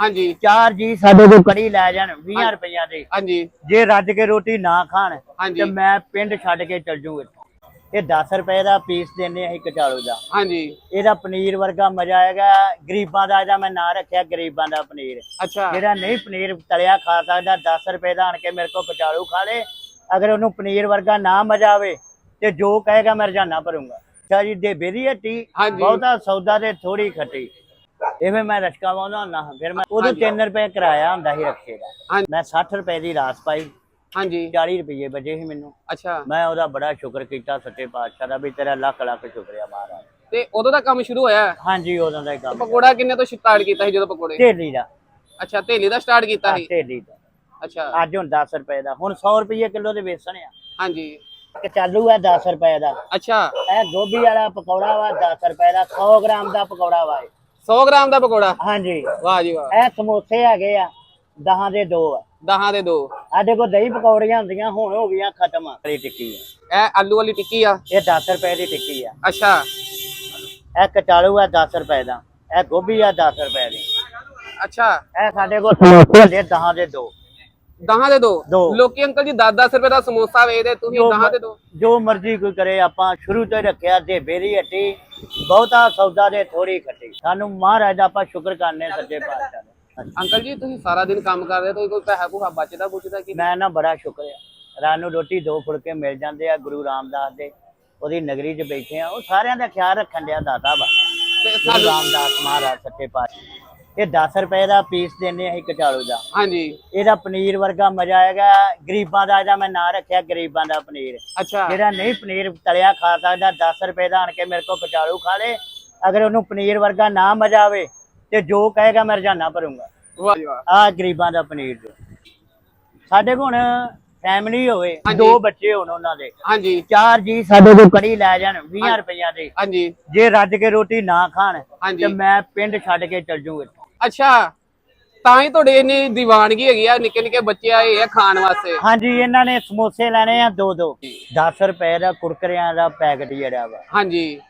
ਹਾਂਜੀ। ਚਾਰ ਜੀ ਸਾਡੇ ਕੋਲ ਕੜੀ ਲੈ ਜਾਣ 20 ਰੁਪਈਆ ਦੇ। ਹਾਂਜੀ। ਜੇ ਰੱਜ ਕੇ ਰੋਟੀ ਨਾ ਖਾਣ ਹਾਂਜੀ। ਤੇ ਮੈਂ ਪਿੰਡ ਛੱਡ ਕੇ ਚੱਲ ਜੂ ਇੱਥੋਂ ਇਹ 10 ਰੁਪਏ ਦਾ ਪੀਸ ਦਿੰਨੇ ਅਸੀਂ ਕਚਾਲੂ ਦਾ। ਹਾਂਜੀ। ਇਹਦਾ ਪਨੀਰ ਵਰਗਾ ਮਜ਼ਾ ਆਏਗਾ। ਗਰੀਬਾਂ ਦਾ ਇਹਦਾ ਮੈਂ ਨਾਂ ਰੱਖਿਆ ਗਰੀਬਾਂ ਦਾ ਪਨੀਰ। ਅੱਛਾ। ਜਿਹੜਾ ਨਹੀਂ ਪਨੀਰ ਤਲਿਆ ਖਾ ਸਕਦਾ 10 ਰੁਪਏ ਦਾ ਆਣ ਕੇ ਮੇਰੇ ਕੋਲ ਕਚਾਲੂ ਖਾ ਲੇ। ਅਗਰ ਉਹਨੂੰ ਪਨੀਰ ਵਰਗਾ ਨਾ ਮਜ਼ਾ ਆਵੇ ਤੇ ਜੋ ਕਹੇਗਾ ਮੈਂ ਰਜਾਨਾ ਭਰੂੰਗਾ। ਅੱਛਾ ਜੀ ਦੇ ਬੇਰੀ ਹੱਟੀ ਹਾਂਜੀ। ਬਹੁਤਾ ਸੌਦਾ ਤੇ ਥੋੜੀ ਖੱਟੀ। ਐਵੇਂ ਮੈਂ ਰਸ਼ਕਾ ਵਾਉਂਦਾ ਹੁੰਦਾ ਹਾਂ। ਫਿਰ ਮੈਂ ਉਦੋਂ ਹਾਂਜੀ। 3 ਰੁਪਏ ਕਿਰਾਇਆ ਹੁੰਦਾ ਸੀ ਰਕਸ਼ੇ ਦਾ। ਮੈਂ 60 ਰੁਪਏ ਦੀ ਰਾਸ ਪਾਈ। ਹਾਂਜੀ। 40 ਰੁਪਏ ਬਚੇ ਸੀ ਮੈਨੂੰ। ਅੱਛਾ। ਮੈਂ ਉਹਦਾ ਬੜਾ ਸ਼ੁਕਰ ਕੀਤਾ ਸੱਚੇ ਪਾਤਸ਼ਾਹ ਦਾ ਵੀ ਤੇਰਾ ਲੱਖ ਲੱਖ ਸ਼ੁਕਰੀਆ ਮਹਾਰਾਜ। ਤੇ ਉਦੋਂ ਦਾ ਕੰਮ ਸ਼ੁਰੂ ਹੋਇਆ? ਹਾਂਜੀ ਉਦੋਂ ਦਾ ਹੀ ਕੰਮ ਪਕੌੜਾ ਕਿੰਨੇ ਤੋਂ ਸਟਾਰਟ ਕੀਤਾ ਸੀ ਜਦੋਂ ਪਕੌੜੇ? ਢੇਲੀ ਦਾ। ਅੱਛਾ ਥੇਲੀ ਦਾ ਸਟਾਰਟ ਕੀਤਾ ਸੀ? ਢੇਲੀ ਦਾ। ਅੱਛਾ। ਅੱਜ ਹੁਣ 10 ਰੁਪਏ ਦਾ। ਹੁਣ 100 ਰੁਪਏ ਕਿਲੋ ਦੇ ਵੇਚਣ ਆ। ਹਾਂਜੀ। ਕਚਾਲੂ ਹੈ 10 ਰੁਪਏ ਦਾ। ਅੱਛਾ। ਇਹ ਗੋਭੀ ਵਾਲਾ ਪਕੌੜਾ ਵਾ 10 ਰੁਪਏ ਦਾ। 100 ਗ੍ਰਾਮ ਦਾ ਪਕੌੜਾ ਵਾ ਇਹ। 100 ਗ੍ਰਾਮ ਦਾ ਪਕੌੜਾ? ਹਾਂਜੀ। ਵਾਹ ਜੀ ਵਾਹ। ਇਹ ਸਮੋਸੇ ਹੈਗੇ ਆ ਦਹਾਂ ਦੇ ਦੋ ਆ। ਦਹਾਂ ਦੇ ਦੋ। ਸਾਡੇ ਕੋਲ ਦਹੀਂ ਪਕੌੜੀਆਂ ਹੁੰਦੀਆਂ ਹੁਣ ਹੋ ਗਈਆਂ ਖਤਮ ਵਾਲੀ ਟਿੱਕੀ ਆ। ਇਹ ਆਲੂ ਵਾਲੀ ਟਿੱਕੀ ਆ? ਇਹ 10 ਰੁਪਏ ਦੀ ਟਿੱਕੀ ਆ। ਅੱਛਾ। ਇਹ ਕਚਾਲੂ ਆ 10 ਰੁਪਏ ਦਾ ਇਹ ਗੋਭੀ ਆ 10 ਰੁਪਏ ਦੀ। ਅੱਛਾ। ਇਹ ਸਾਡੇ ਕੋਲ ਸਮੋਸੇ ਹੁੰਦੇ ਦਹਾਂ ਦੇ ਦੋ। ਦਹਾਂ ਦੇ ਦੋ? ਦੋ। ਲੋਕੀ ਅੰਕਲ ਜੀ 10-10 ਰੁਪਏ ਦਾ ਸਮੋਸਾ ਵੇਚਦੇ ਤੁਸੀਂ ਦਹਾਂ ਦੇ ਦੋ। ਜੋ ਮਰਜ਼ੀ ਕੋਈ ਕਰੇ ਆਪਾਂ ਸ਼ੁਰੂ ਤੋਂ ਹੀ ਰੱਖਿਆ ਤੇ ਬੇਰੀ ਹੱਟੀ ਬਹੁਤਾ ਸੌਦਾ ਦੇ ਥੋੜੀ ਖੱਟੀ। ਸਾਨੂੰ ਮਹਾਰਾਜ ਦਾ ਆਪਾਂ ਸ਼ੁਕਰ ਕਰਨੇ ਸੱਚੇ ਪਾਤਸ਼ਾਹ ਦਾ। ਅੰਕਲ ਜੀ ਤੁਸੀਂ ਸਾਰਾ ਦਿਨ ਕੰਮ ਕਰਦੇ ਹੋ ਕੋਈ ਪੈਸਾ ਪੂਸਾ ਬਚਦਾ ਬੁੱਚਦਾ ਕਿ? ਮੈਂ ਨਾ ਬੜਾ ਸ਼ੁਕਰ ਆ। ਰਾਤ ਨੂੰ ਰੋਟੀ ਦੋ ਫੁਲਕੇ ਮਿਲ ਜਾਂਦੇ ਆ ਗੁਰੂ ਰਾਮਦਾਸ ਦੇ। ਉਹਦੀ ਨਗਰੀ 'ਚ ਬੈਠੇ ਆ। ਉਹ ਸਾਰਿਆਂ ਦਾ ਖਿਆਲ ਰੱਖਣ ਡਿਆ ਦਾਤਾ ਵਾ। ਤੇ ਸਾਨੂੰ ਰਾਮਦਾਸ ਮਹਾਰਾਜ ਸੱਚੇ ਪਾਤਸ਼ਾਹ। ਇਹ 10 ਰੁਪਏ ਦਾ ਪੀਸ ਦਿੰਨੇ ਅਸੀਂ ਕਚਾਲੂ ਦਾ। ਹਾਂਜੀ। ਇਹਦਾ ਪਨੀਰ ਵਰਗਾ ਮਜ਼ਾ ਆਏਗਾ। ਗਰੀਬਾਂ ਦਾ ਇਹਦਾ ਮੈਂ ਨਾਂ ਰੱਖਿਆ ਗਰੀਬਾਂ ਦਾ ਪਨੀਰ। ਅੱਛਾ। ਜਿਹੜਾ ਨਹੀਂ ਪਨੀਰ ਤਲਿਆ ਖਾ ਸਕਦਾ 10 ਰੁਪਏ ਦਾ ਆਣ ਕੇ ਮੇਰੇ ਕੋਲ ਕਚਾਲੂ ਖਾ ਲੇ। ਅਗਰ ਉਹਨੂੰ ਪਨੀਰ ਵਰਗਾ ਨਾ ਮਜ਼ਾ ਆਵੇ ਤੇ ਜੋ ਕਹੇਗਾ ਮੈਂ ਰਜਾਨਾ ਭਰੂੰਗਾ। ਵਾਹ। ਜੀ ਵਾਹ ਆ ਗਰੀਬਾਂ ਦਾ ਪਨੀਰ ਜੋ। ਸਾਡੇ ਕੋਲ ਹੁਣ ਫੈਮਿਲੀ ਹੋਵੇ। ਦੋ ਬੱਚੇ ਹੋਣ ਉਹਨਾਂ ਦੇ। ਹਾਂਜੀ। ਚਾਰ ਜੀ ਸਾਡੇ ਕੋਲ ਕੜੀ ਲੈ ਜਾਣ 20 ਰੁਪਈਆ ਦੇ। ਹਾਂਜੀ। ਜੇ ਰੱਜ ਕੇ ਰੋਟੀ ਨਾ ਖਾਣ। ਤੇ ਮੈਂ ਪਿੰਡ ਛੱਡ ਕੇ ਚੱਲ ਜੂ ਇੱਥੋਂ। ਅੱਛਾ ਤਾਂ ਹੀ ਤੁਹਾਡੇ ਇੰਨੀ ਦੀਵਾਨਗੀ ਹੈਗੀ ਆ ਨਿੱਕੇ ਨਿੱਕੇ ਬੱਚੇ ਆਏ ਆ ਖਾਣ ਵਾਸਤੇ। ਹਾਂਜੀ ਇਹਨਾਂ ਨੇ ਸਮੋਸੇ ਲੈਣੇ ਆ ਦੋ ਦੋ। 10 ਰੁਪਏ ਦਾ ਕੁਰਕਰਿਆਂ ਦਾ ਪੈਕਟ ਜਿਹੜਾ ਵਾ। ਹਾਂਜੀ।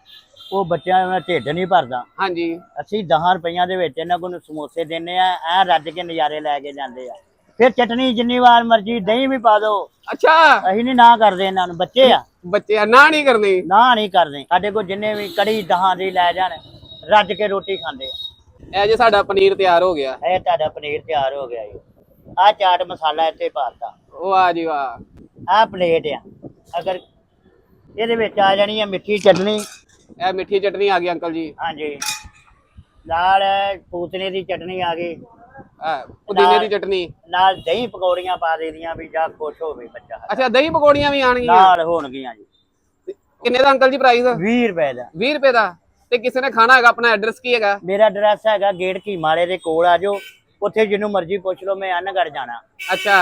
ਉਹ ਬੱਚਿਆਂ ਦਾ ਢਿੱਡ ਨਹੀਂ ਭਰਦਾ। ਹਾਂਜੀ। ਅਸੀਂ 10 ਰੁਪਈਆਂ ਦੇ ਵਿੱਚ ਇਹਨਾਂ ਕੋਲ ਸਮੋਸੇ ਦਿੰਨੇ ਆ ਐ ਰੱਜ ਕੇ ਨਜ਼ਾਰੇ ਲੈ ਕੇ ਜਾਂਦੇ ਆ। ਫਿਰ ਚਟਨੀ ਜਿੰਨੀ ਵਾਰ ਮਰਜ਼ੀ ਦਹੀਂ ਵੀ ਪਾ ਦਿਓ ਅੱਛਾ। ਅਸੀਂ ਨਹੀਂ ਨਾ ਕਰਦੇ ਇਹਨਾਂ ਨੂੰ ਬੱਚੇ ਆ। ਬੱਚੇ ਆ ਨਾ ਨਹੀਂ ਕਰਨੀ। ਨਾ ਨਹੀਂ ਕਰਦੇ। ਸਾਡੇ ਕੋਲ ਜਿੰਨੇ ਵੀ ਕੜੀ ਦਹਾਂ ਦੀ ਲੈ ਜਾਣ ਰੱਜ ਕੇ ਰੋਟੀ ਖਾਂਦੇ ਆ। ਇਹ ਜੇ ਸਾਡਾ ਪਨੀਰ ਤਿਆਰ ਹੋ ਗਿਆ। ਇਹ ਤੁਹਾਡਾ ਪਨੀਰ ਤਿਆਰ ਹੋ ਗਿਆ ਜੀ। ਆ ਚਾਟ ਮਸਾਲਾ ਇੱਥੇ ਪਾਤਾ। ਵਾਹ ਜੀ ਵਾਹ। ਆ ਪਲੇਟ ਆ। ਅਗਰ ਇਹਦੇ ਵਿੱਚ ਆ ਜਾਣੀ ਆ ਮਿੱਠੀ ਚਟਨੀ। ਇਹ ਮਿੱਠੀ ਚਟਨੀ ਆ ਗਈ ਅੰਕਲ ਜੀ। ਹਾਂਜੀ। ਨਾਲ ਪੂਤਨੇ ਦੀ ਚਟਨੀ ਆ ਗਈ। ਇਹ ਪੁਦੀਨੇ ਦੀ ਚਟਨੀ। ਨਾਲ ਦਹੀਂ ਪਕੌੜੀਆਂ ਪਾ ਦੇ ਦੀਆਂ ਵੀ ਜਾ ਖੁਸ਼ ਹੋਵੇ ਬੱਚਾ। ਅੱਛਾ ਦਹੀਂ ਪਕੌੜੀਆਂ ਵੀ ਆਣਗੀਆਂ ਨਾਲ ਹੋਣਗੀਆਂ ਜੀ। ਕਿੰਨੇ ਦਾ ਅੰਕਲ ਜੀ ਪ੍ਰਾਈਸ 20 ਰੁਪਏ ਦਾ। 20 ਰੁਪਏ ਦਾ? ਤੇ ਕਿਸੇ ਨੇ ਖਾਣਾ ਹੈਗਾ ਆਪਣਾ ਐਡਰੈਸ ਕੀ ਹੈਗਾ? ਮੇਰਾ ਐਡਰੈਸ ਹੈਗਾ ਗੇਟ ਕੀ ਮਾਲੇ ਦੇ ਕੋਲ ਆ ਜਾਓ। ਉੱਥੇ ਜਿਹਨੂੰ ਮਰਜ਼ੀ ਪੁੱਛ ਲਓ ਮੈਂ ਅਨਗੜ ਜਾਣਾ। ਅੱਛਾ।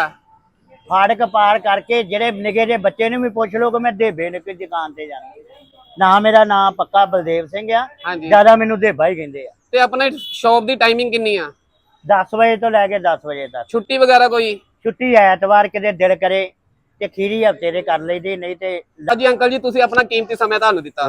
ਫਾੜਕ ਪਾਰ ਕਰਕੇ ਜਿਹੜੇ ਨਿੱਕੇ ਜਿਹੇ ਬੱਚੇ ਨੂੰ ਵੀ ਪੁੱਛ ਲਓ ਕਿ ਮੈਂ ਦੇਬੇ ਨੇ ਕੋਈ ਦੁਕਾਨ ਤੇ ਜਾਣਾ। ਨਾ ਮੇਰਾ ਨਾਮ ਪੱਕਾ ਬਲਦੇਵ ਸਿੰਘ ਆ ਹਾਂਜੀ। ਜ਼ਿਆਦਾ ਮੈਨੂੰ ਦੇਬਾ ਹੀ ਕਹਿੰਦੇ ਆ। ਤੇ ਆਪਣੇ ਸ਼ਾਪ ਦੀ ਟਾਈਮਿੰਗ ਕਿੰਨੀ ਆ? 10 ਵਜੇ ਤੋਂ ਲੈ ਕੇ 10 ਵਜੇ ਤੱਕ। ਛੁੱਟੀ ਵਗੈਰਾ ਕੋਈ? ਛੁੱਟੀ ਐਤਵਾਰ ਕਿਤੇ ਦਿਲ ਕਰੇ ਤੇ ਖੀਰੀ ਹਫ਼ਤੇ ਦੇ ਕਰ ਲਈਦੀ ਨਹੀਂ ਤੇ ਜੀ ਅੰਕਲ ਜੀ ਤੁਸੀਂ ਆਪਣਾ ਕੀਮਤੀ ਸਮਾਂ ਤੁਹਾਨੂੰ ਦਿੱਤਾ।